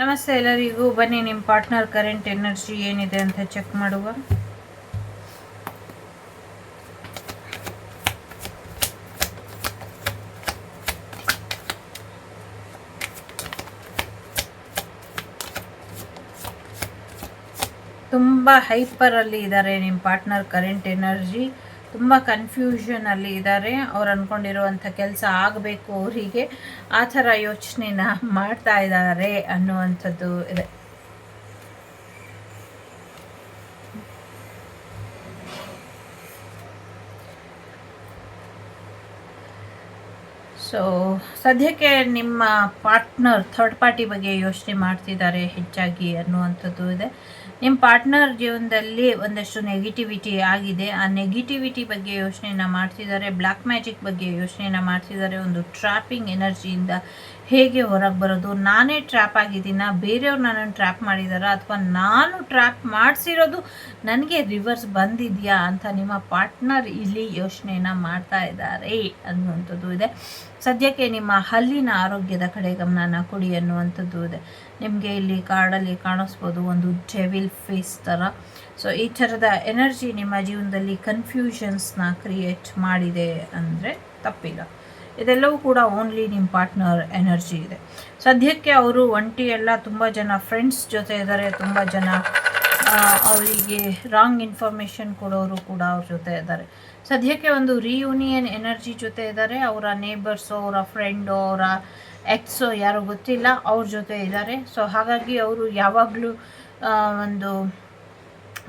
ನಮಸ್ತೆ ಎಲ್ಲರಿಗೂ. ಬನ್ನಿ, ನಿಮ್ಮ ಪಾರ್ಟ್ನರ್ ಕರೆಂಟ್ ಎನರ್ಜಿ ಏನಿದೆ ಅಂತ ಚೆಕ್ ಮಾಡುವ. ತುಂಬ ಹೈಪರಲ್ಲಿ ಇದ್ದಾರೆ ನಿಮ್ಮ ಪಾರ್ಟ್ನರ್ ಕರೆಂಟ್ ಎನರ್ಜಿ. ತುಂಬ ಕನ್ಫ್ಯೂಷನಲ್ಲಿ ಇದ್ದಾರೆ ಅವ್ರು ಅಂದ್ಕೊಂಡಿರುವಂಥ ಕೆಲಸ ಆಗಬೇಕು ಅವರಿಗೆ. ಆ ಥರ ಯೋಚನೆನ ಮಾಡ್ತಾ ಇದ್ದಾರೆ ಅನ್ನುವಂಥದ್ದು ಇದೆ. ಸೊ ಸದ್ಯಕ್ಕೆ ನಿಮ್ಮ ಪಾರ್ಟ್ನರ್ ಥರ್ಡ್ ಪಾರ್ಟಿ ಬಗ್ಗೆ ಯೋಚನೆ ಮಾಡ್ತಿದ್ದಾರೆ ಹೆಚ್ಚಾಗಿ ಅನ್ನುವಂಥದ್ದು ಇದೆ. ನಿಮ್ಮ ಪಾರ್ಟ್ನರ್ ಜೀವನದಲ್ಲಿ ಒಂದಷ್ಟು ನೆಗೆಟಿವಿಟಿ ಆಗಿದೆ. ಆ ನೆಗೆಟಿವಿಟಿ ಬಗ್ಗೆ ಯೋಚನೆನ ಮಾಡ್ತಿದ್ದಾರೆ ಬ್ಲ್ಯಾಕ್ ಮ್ಯಾಜಿಕ್ ಬಗ್ಗೆ ಯೋಚನೆನ ಮಾಡ್ತಿದ್ದಾರೆ ಒಂದು ಟ್ರ್ಯಾಪಿಂಗ್ ಎನರ್ಜಿಯಿಂದ ಹೇಗೆ ಹೊರಗೆ ಬರೋದು? ನಾನೇ ಟ್ರ್ಯಾಪ್ ಆಗಿದ್ದೀನ? ಬೇರೆಯವ್ರು ನನ್ನನ್ನು ಟ್ರ್ಯಾಪ್ ಮಾಡಿದಾರ? ಅಥವಾ ನಾನು ಟ್ರ್ಯಾಪ್ ಮಾಡಿಸಿರೋದು ನನಗೆ ರಿವರ್ಸ್ ಬಂದಿದೆಯಾ ಅಂತ ನಿಮ್ಮ ಪಾರ್ಟ್ನರ್ ಇಲ್ಲಿ ಯೋಚನೆನ ಮಾಡ್ತಾ ಇದ್ದಾರೆ ಅನ್ನುವಂಥದ್ದು ಇದೆ. ಸದ್ಯಕ್ಕೆ ನಿಮ್ಮ ಹಲ್ಲಿನ ಆರೋಗ್ಯದ ಕಡೆ ಗಮನನ ಕೊಡಿ ಅನ್ನುವಂಥದ್ದು ಇದೆ. ನಿಮಗೆ ಇಲ್ಲಿ ಕಾರ್ಡಲ್ಲಿ ಕಾಣಿಸ್ಬೋದು ಒಂದು ಜೆವಿಲ್ ಫೇಸ್ ಥರ ಸೊ ಈ ಥರದ ಎನರ್ಜಿ ನಿಮ್ಮ ಜೀವನದಲ್ಲಿ ಕನ್ಫ್ಯೂಷನ್ಸ್ನ ಕ್ರಿಯೇಟ್ ಮಾಡಿದೆ ಅಂದರೆ ತಪ್ಪಿಲ್ಲ. ಇದೆಲ್ಲವೂ ಕೂಡ ಓನ್ಲಿ ನಿಮ್ಮ ಪಾರ್ಟ್ನರ್ ಎನರ್ಜಿ ಇದೆ. ಸದ್ಯಕ್ಕೆ ಅವರು ಒಂಟಿ ಎಲ್ಲ ತುಂಬ ಜನ ಫ್ರೆಂಡ್ಸ್ ಜೊತೆ ಇದ್ದಾರೆ, ತುಂಬ ಜನ ಅವರಿಗೆ ರಾಂಗ್ ಇನ್ಫಾರ್ಮೇಷನ್ ಕೊಡೋರು ಕೂಡ ಅವ್ರ ಜೊತೆ ಇದ್ದಾರೆ. ಸದ್ಯಕ್ಕೆ ಒಂದು ರಿಯೂನಿಯನ್ ಎನರ್ಜಿ ಜೊತೆ ಇದ್ದಾರೆ. ಅವರ ನೇಬರ್ಸು ಅವರ ಫ್ರೆಂಡು ಅವರ ಎಕ್ಸು ಯಾರೋ ಗೊತ್ತಿಲ್ಲ, ಅವ್ರ ಜೊತೆ ಇದ್ದಾರೆ. ಸೊ ಹಾಗಾಗಿ ಅವರು ಯಾವಾಗಲೂ ಒಂದು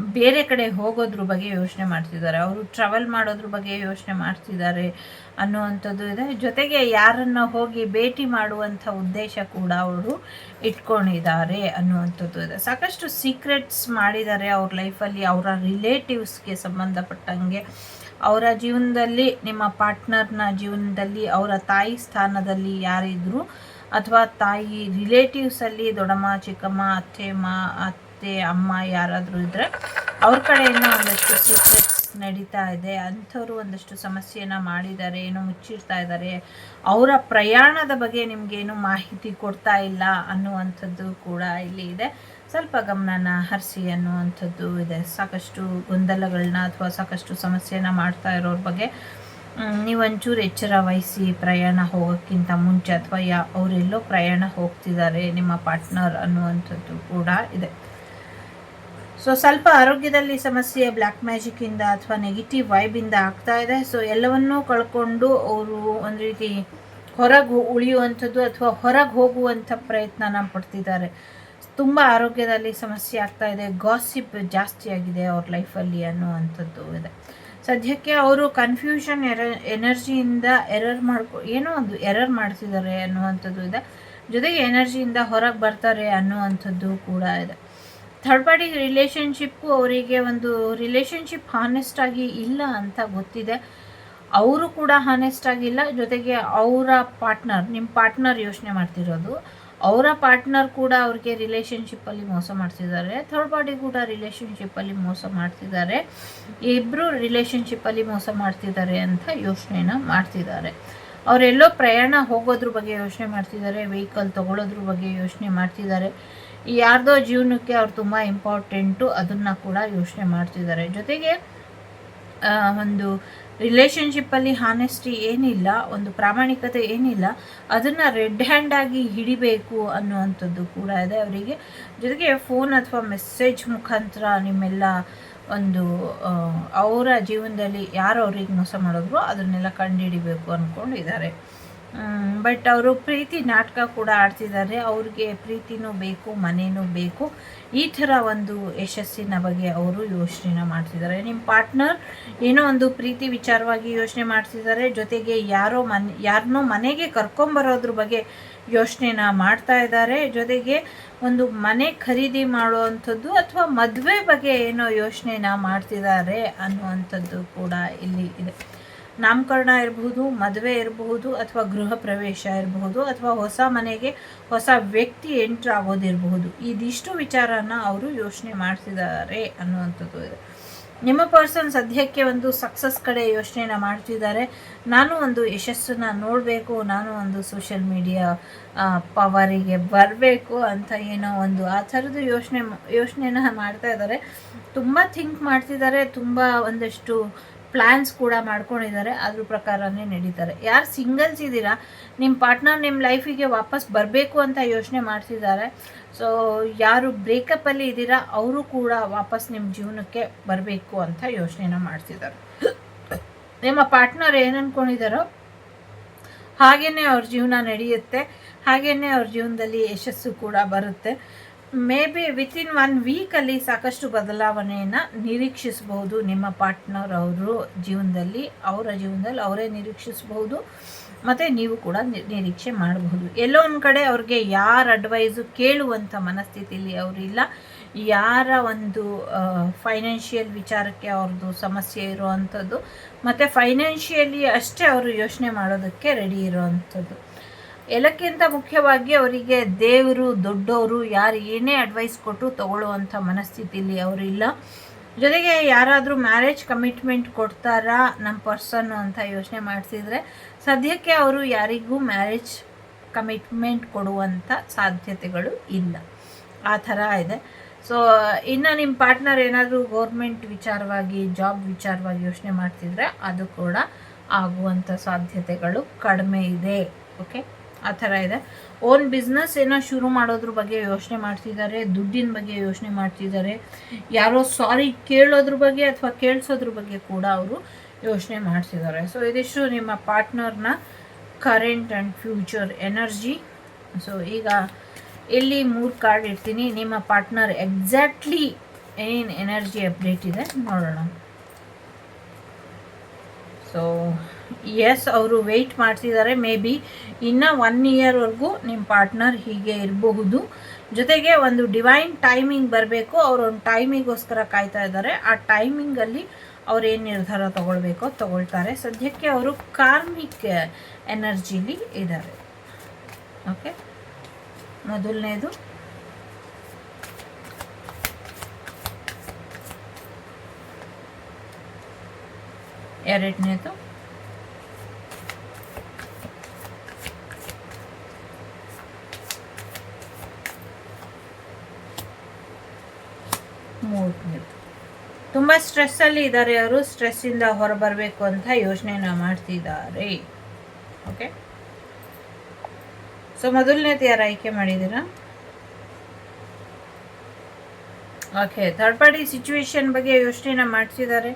ಬೇರೆ ಕಡೆ ಹೋಗೋದ್ರ ಬಗ್ಗೆ ಯೋಚನೆ ಮಾಡ್ತಿದ್ದಾರೆ. ಅವರು ಟ್ರಾವೆಲ್ ಮಾಡೋದ್ರ ಬಗ್ಗೆ ಯೋಚನೆ ಮಾಡ್ತಿದ್ದಾರೆ ಅನ್ನುವಂಥದ್ದು ಇದೆ. ಜೊತೆಗೆ ಯಾರನ್ನು ಹೋಗಿ ಭೇಟಿ ಮಾಡುವಂಥ ಉದ್ದೇಶ ಕೂಡ ಅವರು ಇಟ್ಕೊಂಡಿದ್ದಾರೆ ಅನ್ನುವಂಥದ್ದು ಇದೆ. ಸಾಕಷ್ಟು ಸೀಕ್ರೆಟ್ಸ್ ಮಾಡಿದ್ದಾರೆ ಅವ್ರ ಲೈಫಲ್ಲಿ ಅವರ ರಿಲೇಟಿವ್ಸ್ಗೆ ಸಂಬಂಧಪಟ್ಟಂಗೆ. ಅವರ ಜೀವನದಲ್ಲಿ, ನಿಮ್ಮ ಪಾರ್ಟ್ನರ್ನ ಜೀವನದಲ್ಲಿ, ಅವರ ತಾಯಿ ಸ್ಥಾನದಲ್ಲಿ ಯಾರಿದ್ರು, ಅಥವಾ ತಾಯಿ ರಿಲೇಟಿವ್ಸಲ್ಲಿ ದೊಡ್ಡಮ್ಮ, ಚಿಕ್ಕಮ್ಮ ಅತ್ತೆ ಮಾ ಅತ್ತೆ ಅಮ್ಮ ಯಾರಾದರೂ ಇದ್ದರೆ ಅವ್ರ ಕಡೆಯಿಂದ ಒಂದಷ್ಟು ಸೀಕ್ರೆಟ್ಸ್ ನಡೀತಾ ಇದೆ. ಅಂಥವ್ರು ಒಂದಷ್ಟು ಸಮಸ್ಯೆನ ಮಾಡಿದ್ದಾರೆ, ಏನೋ ಮುಚ್ಚಿರ್ತಾ ಇದ್ದಾರೆ. ಅವರ ಪ್ರಯಾಣದ ಬಗ್ಗೆ ನಿಮಗೇನು ಮಾಹಿತಿ ಕೊಡ್ತಾ ಇಲ್ಲ ಅನ್ನುವಂಥದ್ದು ಕೂಡ ಇಲ್ಲಿ ಇದೆ. ಸ್ವಲ್ಪ ಗಮನನ ಹರಿಸಿ ಅನ್ನುವಂಥದ್ದು ಇದೆ. ಸಾಕಷ್ಟು ಗೊಂದಲಗಳನ್ನ ಅಥವಾ ಸಾಕಷ್ಟು ಸಮಸ್ಯೆನ ಮಾಡ್ತಾ ಇರೋರ ಬಗ್ಗೆ ನೀವೊಂಚೂರು ಎಚ್ಚರ ವಹಿಸಿ ಪ್ರಯಾಣ ಹೋಗೋಕ್ಕಿಂತ ಮುಂಚೆ ಅಥವಾ ಯಾ, ಅವರೆಲ್ಲೋ ಪ್ರಯಾಣ ಹೋಗ್ತಿದ್ದಾರೆ ನಿಮ್ಮ ಪಾರ್ಟ್ನರ್ ಅನ್ನುವಂಥದ್ದು ಕೂಡ ಇದೆ. ಸೊ ಸ್ವಲ್ಪ ಆರೋಗ್ಯದಲ್ಲಿ ಸಮಸ್ಯೆ ಬ್ಲ್ಯಾಕ್ ಮ್ಯಾಜಿಕ್ಕಿಂದ ಅಥವಾ ನೆಗೆಟಿವ್ ವೈಬಿಂದ ಆಗ್ತಾ ಇದೆ. ಸೊ ಎಲ್ಲವನ್ನೂ ಕಳ್ಕೊಂಡು ಅವರು ಒಂದು ರೀತಿ ಹೊರಗೆ ಉಳಿಯುವಂಥದ್ದು ಅಥವಾ ಹೊರಗೆ ಹೋಗುವಂಥ ಪ್ರಯತ್ನನ ಪಡ್ತಿದ್ದಾರೆ. ತುಂಬ ಆರೋಗ್ಯದಲ್ಲಿ ಸಮಸ್ಯೆ ಆಗ್ತಾ ಇದೆ. ಗಾಸಿಪ್ ಜಾಸ್ತಿ ಆಗಿದೆ ಅವ್ರ ಲೈಫಲ್ಲಿ ಅನ್ನುವಂಥದ್ದು ಇದೆ. ಸದ್ಯಕ್ಕೆ ಅವರು ಕನ್ಫ್ಯೂಷನ್ ಎರ ಎನರ್ಜಿಯಿಂದ ಎರರ್ ಮಾಡ್ಕೊ ಏನೋ ಒಂದು ಎರರ್ ಮಾಡ್ತಿದ್ದಾರೆ ಅನ್ನುವಂಥದ್ದು ಇದೆ. ಜೊತೆಗೆ ಎನರ್ಜಿಯಿಂದ ಹೊರಗೆ ಬರ್ತಾರೆ ಅನ್ನುವಂಥದ್ದು ಕೂಡ ಇದೆ. ಥರ್ಡ್ ಪಾರ್ಟಿ ರಿಲೇಷನ್ಶಿಪ್ಪು ಅವರಿಗೆ ಒಂದು ರಿಲೇಷನ್ಶಿಪ್ ಹಾನೆಸ್ಟಾಗಿ ಇಲ್ಲ ಅಂತ ಗೊತ್ತಿದೆ. ಅವರು ಕೂಡ ಹಾನೆಸ್ಟ್ ಆಗಿಲ್ಲ ಜೊತೆಗೆ ಅವರ ಪಾರ್ಟ್ನರ್ ನಿಮ್ಮ ಪಾರ್ಟ್ನರ್ ಯೋಚನೆ ಮಾಡ್ತಿರೋದು. ಅವರ ಪಾರ್ಟ್ನರ್ ಕೂಡ ಅವ್ರಿಗೆ ರಿಲೇಷನ್ಶಿಪ್ಪಲ್ಲಿ ಮೋಸ ಮಾಡ್ತಿದ್ದಾರೆ. ಥರ್ಡ್ ಪಾರ್ಟಿ ಕೂಡ ರಿಲೇಷನ್ಶಿಪ್ಪಲ್ಲಿ ಮೋಸ ಮಾಡ್ತಿದ್ದಾರೆ. ಇಬ್ಬರು ರಿಲೇಷನ್ಶಿಪ್ಪಲ್ಲಿ ಮೋಸ ಮಾಡ್ತಿದ್ದಾರೆ ಅಂತ ಯೋಚನೆನ ಮಾಡ್ತಿದ್ದಾರೆ. ಅವರೆಲ್ಲೋ ಪ್ರಯಾಣ ಹೋಗೋದ್ರ ಬಗ್ಗೆ ಯೋಚನೆ ಮಾಡ್ತಿದ್ದಾರೆ. ವೆಹಿಕಲ್ ತೊಗೊಳೋದ್ರ ಬಗ್ಗೆ ಯೋಚನೆ ಮಾಡ್ತಿದ್ದಾರೆ. ಯಾರ್ದೋ ಜೀವನಕ್ಕೆ ಅವ್ರು ತುಂಬ ಇಂಪಾರ್ಟೆಂಟು ಅದನ್ನು ಕೂಡ ಯೋಚನೆ ಮಾಡ್ತಿದ್ದಾರೆ. ಜೊತೆಗೆ ಒಂದು ರಿಲೇಷನ್ಶಿಪ್ಪಲ್ಲಿ ಹಾನೆಸ್ಟಿ ಏನಿಲ್ಲ, ಒಂದು ಪ್ರಾಮಾಣಿಕತೆ ಏನಿಲ್ಲ, ಅದನ್ನು ರೆಡ್ ಹ್ಯಾಂಡಾಗಿ ಹಿಡಿಬೇಕು ಅನ್ನುವಂಥದ್ದು ಕೂಡ ಇದೆ ಅವರಿಗೆ. ಜೊತೆಗೆ ಫೋನ್ ಅಥವಾ ಮೆಸೇಜ್ ಮುಖಾಂತರ ನಿಮ್ಮೆಲ್ಲ ಒಂದು ಅವರ ಜೀವನದಲ್ಲಿ ಯಾರು ಅವ್ರಿಗೆ ಮೋಸ ಮಾಡಿದ್ರು, ಅದನ್ನೆಲ್ಲ ಕಂಡುಹಿಡಿಬೇಕು ಅಂದ್ಕೊಂಡಿದ್ದಾರೆ ಬಟ್ ಅವರು ಪ್ರೀತಿ ನಾಟಕ ಕೂಡ ಆಡ್ತಿದ್ದಾರೆ ಅವ್ರಿಗೆ ಪ್ರೀತಿನೂ ಬೇಕು, ಮನೇನೂ ಬೇಕು. ಈ ಥರ ಒಂದು ಯಶಸ್ಸಿನ ಬಗ್ಗೆ ಅವರು ಯೋಚನೆ ಮಾಡ್ತಿದ್ದಾರೆ ನಿಮ್ಮ ಪಾರ್ಟ್ನರ್ ಏನೋ ಒಂದು ಪ್ರೀತಿ ವಿಚಾರವಾಗಿ ಯೋಚನೆ ಮಾಡ್ತಿದ್ದಾರೆ ಜೊತೆಗೆ ಯಾರೋ ಮನೆ ಯಾರನ್ನೋ ಮನೆಗೆ ಕರ್ಕೊಂಬರೋದ್ರ ಬಗ್ಗೆ ಯೋಚನೆನ ಮಾಡ್ತಾ ಇದ್ದಾರೆ ಜೊತೆಗೆ ಒಂದು ಮನೆ ಖರೀದಿ ಮಾಡುವಂಥದ್ದು ಅಥವಾ ಮದುವೆ ಬಗ್ಗೆ ಏನೋ ಯೋಚನೆನ ಮಾಡ್ತಿದ್ದಾರೆ ಅನ್ನುವಂಥದ್ದು ಕೂಡ ಇಲ್ಲಿ ಇದೆ. ನಾಮಕರಣ ಇರಬಹುದು, ಮದುವೆ ಇರಬಹುದು, ಅಥವಾ ಗೃಹ ಪ್ರವೇಶ ಇರಬಹುದು, ಅಥವಾ ಹೊಸ ಮನೆಗೆ ಹೊಸ ವ್ಯಕ್ತಿ ಎಂಟ್ರ್ ಆಗೋದಿರಬಹುದು ಇದಿಷ್ಟು ವಿಚಾರನ ಅವರು ಯೋಚನೆ ಮಾಡ್ತಿದ್ದಾರೆ ಅನ್ನುವಂಥದ್ದು ಇದೆ. ನಿಮ್ಮ ಪರ್ಸನ್ ಸದ್ಯಕ್ಕೆ ಒಂದು ಸಕ್ಸಸ್ ಕಡೆ ಯೋಚನೆನ ಮಾಡ್ತಿದ್ದಾರೆ. ನಾನು ಒಂದು ಯಶಸ್ಸನ್ನು ನೋಡಬೇಕು, ನಾನು ಒಂದು ಸೋಷಿಯಲ್ ಮೀಡಿಯಾ ಪವರಿಗೆ ಬರಬೇಕು ಅಂತ ಏನೋ ಒಂದು ಆ ಥರದ್ದು ಯೋಚನೆ, ಯೋಚನೆನ ಮಾಡ್ತಾ ಇದ್ದಾರೆ. ತುಂಬ ಥಿಂಕ್ ಮಾಡ್ತಿದ್ದಾರೆ, ತುಂಬ ಒಂದಷ್ಟು ಪ್ಲ್ಯಾನ್ಸ್ ಕೂಡ ಮಾಡ್ಕೊಂಡಿದ್ದಾರೆ. ಅದ್ರ ಪ್ರಕಾರನೇ ನಡೀತಾರೆ. ಯಾರು ಸಿಂಗಲ್ಸ್ ಇದ್ದೀರಾ ನಿಮ್ಮ ಪಾರ್ಟ್ನರ್ ನಿಮ್ಮ ಲೈಫಿಗೆ ವಾಪಸ್ ಬರಬೇಕು ಅಂತ ಯೋಚನೆ ಮಾಡ್ತಿದ್ದಾರೆ. ಸೊ ಯಾರು ಬ್ರೇಕಪ್ಪಲ್ಲಿ ಇದ್ದೀರಾ ಅವರು ಕೂಡ ವಾಪಸ್ ನಿಮ್ಮ ಜೀವನಕ್ಕೆ ಬರಬೇಕು ಅಂತ ಯೋಚನೆನ ಮಾಡ್ತಿದ್ದಾರೆ. ನಿಮ್ಮ ಪಾರ್ಟ್ನರ್ ಏನು ಅಂದ್ಕೊಂಡಿದ್ದಾರೋ ಹಾಗೆಯೇ ಅವ್ರ ಜೀವನ ನಡೆಯುತ್ತೆ. ಹಾಗೇನೇ ಅವ್ರ ಜೀವನದಲ್ಲಿ ಯಶಸ್ಸು ಕೂಡ ಬರುತ್ತೆ. ಮೇ ಬಿ ವಿತಿನ್ ಒನ್ ವೀಕಲ್ಲಿ ಸಾಕಷ್ಟು ಬದಲಾವಣೆಯನ್ನು ನಿರೀಕ್ಷಿಸಬಹುದು ನಿಮ್ಮ ಪಾರ್ಟ್ನರ್ ಅವರು ಜೀವನದಲ್ಲಿ, ಅವರ ಜೀವನದಲ್ಲಿ ಅವರೇ ನಿರೀಕ್ಷಿಸಬಹುದು, ಮತ್ತು ನೀವು ಕೂಡ ನಿರೀಕ್ಷೆ ಮಾಡಬಹುದು. ಎಲ್ಲೋ ಒಂದು ಕಡೆ ಅವ್ರಿಗೆ ಯಾರ ಅಡ್ವೈಸು ಕೇಳುವಂಥ ಮನಸ್ಥಿತಿಯಲ್ಲಿ ಅವರಿಲ್ಲ ಯಾರ ಒಂದು ಫೈನಾನ್ಷಿಯಲ್ ವಿಚಾರಕ್ಕೆ ಅವ್ರದ್ದು ಸಮಸ್ಯೆ ಇರುವಂಥದ್ದು ಮತ್ತು ಫೈನಾನ್ಷಿಯಲಿ ಅಷ್ಟೇ ಅವರು ಯೋಚನೆ ಮಾಡೋದಕ್ಕೆ ರೆಡಿ ಇರೋವಂಥದ್ದು ಎಲ್ಲಕ್ಕಿಂತ ಮುಖ್ಯವಾಗಿ ಅವರಿಗೆ ದೇವರು, ದೊಡ್ಡವರು ಯಾರು ಏನೇ ಅಡ್ವೈಸ್ ಕೊಟ್ಟು ತಗೊಳ್ಳುವಂಥ ಮನಸ್ಥಿತಿಲಿ ಅವರಿಲ್ಲ ಜೊತೆಗೆ ಯಾರಾದರೂ ಮ್ಯಾರೇಜ್ ಕಮಿಟ್ಮೆಂಟ್ ಕೊಡ್ತಾರಾ ನಮ್ಮ ಪರ್ಸನ್ನು ಅಂತ ಯೋಚನೆ ಮಾಡಿಸಿದರೆ ಸದ್ಯಕ್ಕೆ ಅವರು ಯಾರಿಗೂ ಮ್ಯಾರೇಜ್ ಕಮಿಟ್ಮೆಂಟ್ ಕೊಡುವಂಥ ಸಾಧ್ಯತೆಗಳು ಇಲ್ಲ. ಆ ಥರ ಇದೆ. ಸೊ ಇನ್ನು ನಿಮ್ಮ ಪಾರ್ಟ್ನರ್ ಏನಾದರೂ ಗೌರ್ಮೆಂಟ್ ವಿಚಾರವಾಗಿ ಜಾಬ್ ವಿಚಾರವಾಗಿ ಯೋಚನೆ ಮಾಡ್ತಿದ್ರೆ ಅದು ಕೂಡ ಆಗುವಂಥ ಸಾಧ್ಯತೆಗಳು ಕಡಿಮೆ ಇದೆ. ಓಕೆ ಆ ಥರ ಇದೆ. ಓನ್ ಬಿಸ್ನೆಸ್ ಏನೋ ಶುರು ಮಾಡೋದ್ರ ಬಗ್ಗೆ ಯೋಚನೆ ಮಾಡ್ತಿದ್ದಾರೆ, ದುಡ್ಡಿನ ಬಗ್ಗೆ ಯೋಚನೆ ಮಾಡ್ತಿದ್ದಾರೆ. ಯಾರೋ ಸಾರಿ ಕೇಳೋದ್ರ ಬಗ್ಗೆ ಅಥವಾ ಕೇಳಿಸೋದ್ರ ಬಗ್ಗೆ ಕೂಡ ಅವರು ಯೋಚನೆ ಮಾಡ್ತಿದ್ದಾರೆ. ಸೊ ಇದಿಷ್ಟು ನಿಮ್ಮ ಪಾರ್ಟ್ನರ್ನ current and future energy so ಈಗ ಇಲ್ಲಿ ಮೂರು ಕಾರ್ಡ್ ಇರ್ತೀನಿ ನಿಮ್ಮ ಪಾರ್ಟ್ನರ್ ಎಕ್ಸಾಕ್ಟ್ಲಿ ಏನು ಎನರ್ಜಿ ಅಪ್ಡೇಟ್ ಇದೆ ನೋಡೋಣ. ಸೊ ಎಸ್ ಅವರು ವೆಯ್ಟ್ ಮಾಡ್ತಿದ್ದಾರೆ. ಮೇ ಬಿ ಇನ್ನು ಒನ್ ಇಯರ್ವರೆಗೂ ನಿಮ್ಮ ಪಾರ್ಟ್ನರ್ ಹೀಗೆ ಇರಬಹುದು. ಜೊತೆಗೆ ಒಂದು ಡಿವೈನ್ ಟೈಮಿಂಗ್ ಬರಬೇಕು. ಅವರು ಒಂದು ಟೈಮಿಗೋಸ್ಕರ ಕಾಯ್ತಾ ಇದ್ದಾರೆ. ಆ ಟೈಮಿಂಗಲ್ಲಿ ಅವ್ರು ಏನು ನಿರ್ಧಾರ ತಗೊಳ್ಬೇಕೋ ತಗೊಳ್ತಾರೆ. ಸದ್ಯಕ್ಕೆ ಅವರು ಕಾರ್ಮಿಕ್ ಎನರ್ಜಿಲಿ ಇದ್ದಾರೆ. ಓಕೆ ಮೊದಲನೇದು. ಎರಡನೇದು ಮೂರನೇದು ತುಂಬ ಸ್ಟ್ರೆಸ್ಸಲ್ಲಿ ಇದ್ದಾರೆ ಅವರು ಸ್ಟ್ರೆಸ್ಸಿಂದ ಹೊರಬರಬೇಕು ಅಂತ ಯೋಚನೆನ ಮಾಡ್ತಿದ್ದಾರೆ ಓಕೆ ಸೊ ಮೊದಲನೇದು ಯಾರು ಆಯ್ಕೆ ಮಾಡಿದ್ದೀರಾ? ಓಕೆ ಥರ್ಡ್ ಪಾರ್ಟಿ ಸಿಚುವೇಶನ್ ಬಗ್ಗೆ ಯೋಚನೆನ ಮಾಡ್ತಿದ್ದಾರೆ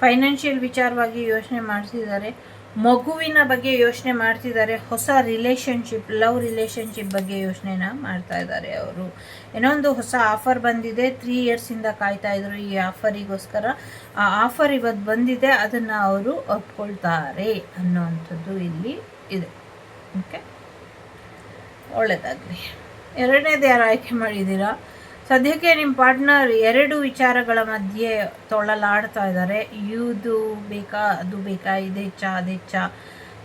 ಫೈನಾನ್ಷಿಯಲ್ ವಿಚಾರವಾಗಿ ಯೋಚನೆ ಮಾಡ್ತಿದ್ದಾರೆ ಮಗುವಿನ ಬಗ್ಗೆ ಯೋಚನೆ ಮಾಡ್ತಿದ್ದಾರೆ. ಹೊಸ ರಿಲೇಷನ್ಶಿಪ್ ಲವ್ ರಿಲೇಷನ್ಶಿಪ್ ಬಗ್ಗೆ ಯೋಚನೆನ ಮಾಡ್ತಾ ಇದ್ದಾರೆ ಅವರು. ಏನೋ ಹೊಸ ಆಫರ್ ಬಂದಿದೆ. ತ್ರೀ ಇಯರ್ಸಿಂದ ಕಾಯ್ತಾ ಇದ್ರು ಈ ಆಫರಿಗೋಸ್ಕರ ಆ ಆಫರ್ ಇವತ್ತು ಬಂದಿದೆ. ಅದನ್ನು ಅವರು ಒಪ್ಕೊಳ್ತಾರೆ ಅನ್ನೋವಂಥದ್ದು ಇಲ್ಲಿ ಇದೆ. ಓಕೆ ಒಳ್ಳೆಯದಾಗಲಿ ಎರಡನೇದು ಯಾರು ಆಯ್ಕೆ ಮಾಡಿದ್ದೀರಾ? ಸದ್ಯಕ್ಕೆ ನಿಮ್ಮ ಪಾರ್ಟ್ನರ್ ಎರಡು ವಿಚಾರಗಳ ಮಧ್ಯೆ ತೊಳಲಾಡ್ತಾ ಇದ್ದಾರೆ ಇದು ಬೇಕಾ, ಅದು ಬೇಕಾ, ಇದೆ ಚಾ, ಅದೇ ಚಾ.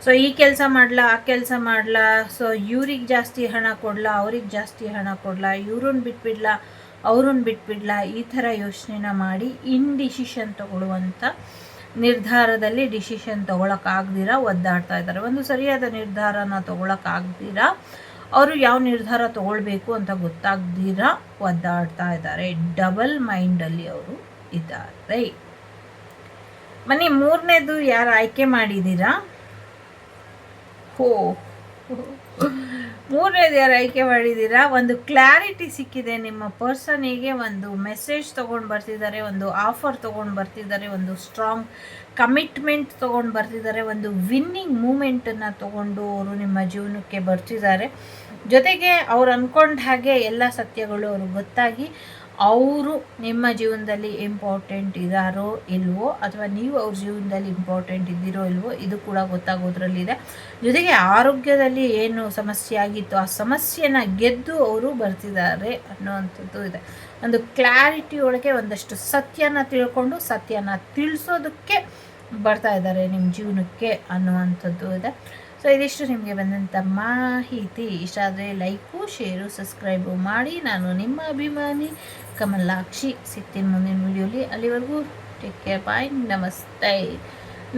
ಸೊ ಈ ಕೆಲಸ ಮಾಡಲ, ಆ ಕೆಲಸ ಮಾಡಲ. ಸೊ ಇವ್ರಿಗೆ ಜಾಸ್ತಿ ಹಣ ಕೊಡಲ, ಅವ್ರಿಗೆ ಜಾಸ್ತಿ ಹಣ ಕೊಡಲ ಇವ್ರನ್ನ ಬಿಟ್ಬಿಡ್ಲ ಅವ್ರನ್ನ ಬಿಟ್ಬಿಡ್ಲ, ಈ ಥರ ಯೋಚನೆನ ಮಾಡಿ ಇನ್ ಡಿಸಿಷನ್ ತಗೊಳ್ಳುವಂಥ ನಿರ್ಧಾರದಲ್ಲಿ ಡಿಸಿಷನ್ ತೊಗೊಳಕ್ಕಾಗ್ದಿರ ಒದ್ದಾಡ್ತಾ ಇದ್ದಾರೆ ಒಂದು ಸರಿಯಾದ ನಿರ್ಧಾರನ ತೊಗೊಳಕ್ಕಾಗ್ದಿರ ಅವರು ಯಾವ ನಿರ್ಧಾರ ತಗೊಳ್ಬೇಕು ಅಂತ ಗೊತ್ತಾಗ್ದಿರ ಒದ್ದಾಡ್ತಾ ಇದ್ದಾರೆ. ಡಬಲ್ ಮೈಂಡಲ್ಲಿ ಅವರು ಇದ್ದಾರೆ. ಮನೆ ಮೂರನೇದು ಯಾರು ಆಯ್ಕೆ ಮಾಡಿದ್ದೀರಾ? ಹೋ. ಮೂರನೇದು ಯಾರು ಆಯ್ಕೆ ಮಾಡಿದ್ದೀರಾ? ಒಂದು ಕ್ಲಾರಿಟಿ ಸಿಕ್ಕಿದೆ ನಿಮ್ಮ ಪರ್ಸನಿಗೆ ಒಂದು ಮೆಸೇಜ್ ತೊಗೊಂಡು ಬರ್ತಿದ್ದಾರೆ, ಒಂದು ಆಫರ್ ತೊಗೊಂಡು ಬರ್ತಿದ್ದಾರೆ, ಒಂದು ಸ್ಟ್ರಾಂಗ್ ಕಮಿಟ್ಮೆಂಟ್ ತೊಗೊಂಡು ಬರ್ತಿದ್ದಾರೆ, ಒಂದು ವಿನ್ನಿಂಗ್ ಮೂಮೆಂಟನ್ನು ತೊಗೊಂಡು ಅವರು ನಿಮ್ಮ ಜೀವನಕ್ಕೆ ಬರ್ತಿದ್ದಾರೆ. ಜೊತೆಗೆ ಅವ್ರು ಅಂದ್ಕೊಂಡ ಹಾಗೆ ಎಲ್ಲ ಸತ್ಯಗಳು ಅವ್ರಿಗೆ ಗೊತ್ತಾಗಿ ಅವರು ನಿಮ್ಮ ಜೀವನದಲ್ಲಿ ಇಂಪಾರ್ಟೆಂಟ್ ಇದ್ದಾರೋ ಇಲ್ವೋ, ಅಥವಾ ನೀವು ಅವ್ರ ಜೀವನದಲ್ಲಿ ಇಂಪಾರ್ಟೆಂಟ್ ಇದ್ದೀರೋ ಇಲ್ವೋ, ಇದು ಕೂಡ ಗೊತ್ತಾಗೋದ್ರಲ್ಲಿದೆ. ಜೊತೆಗೆ ಆರೋಗ್ಯದಲ್ಲಿ ಏನು ಸಮಸ್ಯೆ ಆಗಿತ್ತು, ಆ ಸಮಸ್ಯೆನ ಗೆದ್ದು ಅವರು ಬರ್ತಿದ್ದಾರೆ ಅನ್ನೋವಂಥದ್ದು ಇದೆ. ಒಂದು ಕ್ಲಾರಿಟಿ ಒಳಗೆ ಒಂದಷ್ಟು ಸತ್ಯನ ತಿಳ್ಕೊಂಡು, ಸತ್ಯನ ತಿಳಿಸೋದಕ್ಕೆ ಬರ್ತಾ ಇದ್ದಾರೆ ನಿಮ್ಮ ಜೀವನಕ್ಕೆ ಅನ್ನುವಂಥದ್ದು ಇದೆ. ಸೊ ಇದಿಷ್ಟು ನಿಮಗೆ ಬಂದಂಥ ಮಾಹಿತಿ. ಇಷ್ಟ ಆದರೆ ಲೈಕು, ಶೇರು, ಸಬ್ಸ್ಕ್ರೈಬು ಮಾಡಿ. ನಾನು ನಿಮ್ಮ ಅಭಿಮಾನಿ ಕಮಲಾಕ್ಷಿ ಸಿಗ್ತೀನಿ ಮುಂದಿನ ವಿಡಿಯೋಲಿ ಅಲ್ಲಿವರೆಗೂ ಟೇಕ್ ಕೇರ್ ಬಾಯ್ ನಮಸ್ತೆ.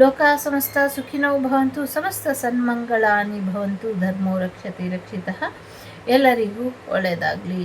ಲೋಕ ಸಮಸ್ತ ಸುಖಿನೋ ಭವಂತು, ಸಮಸ್ತ ಸನ್ಮಂಗಳಾನಿ ಭವಂತು, ಧರ್ಮೋ ರಕ್ಷತೆ ರಕ್ಷಿತಃ ಎಲ್ಲರಿಗೂ ಒಳ್ಳೆಯದಾಗಲಿ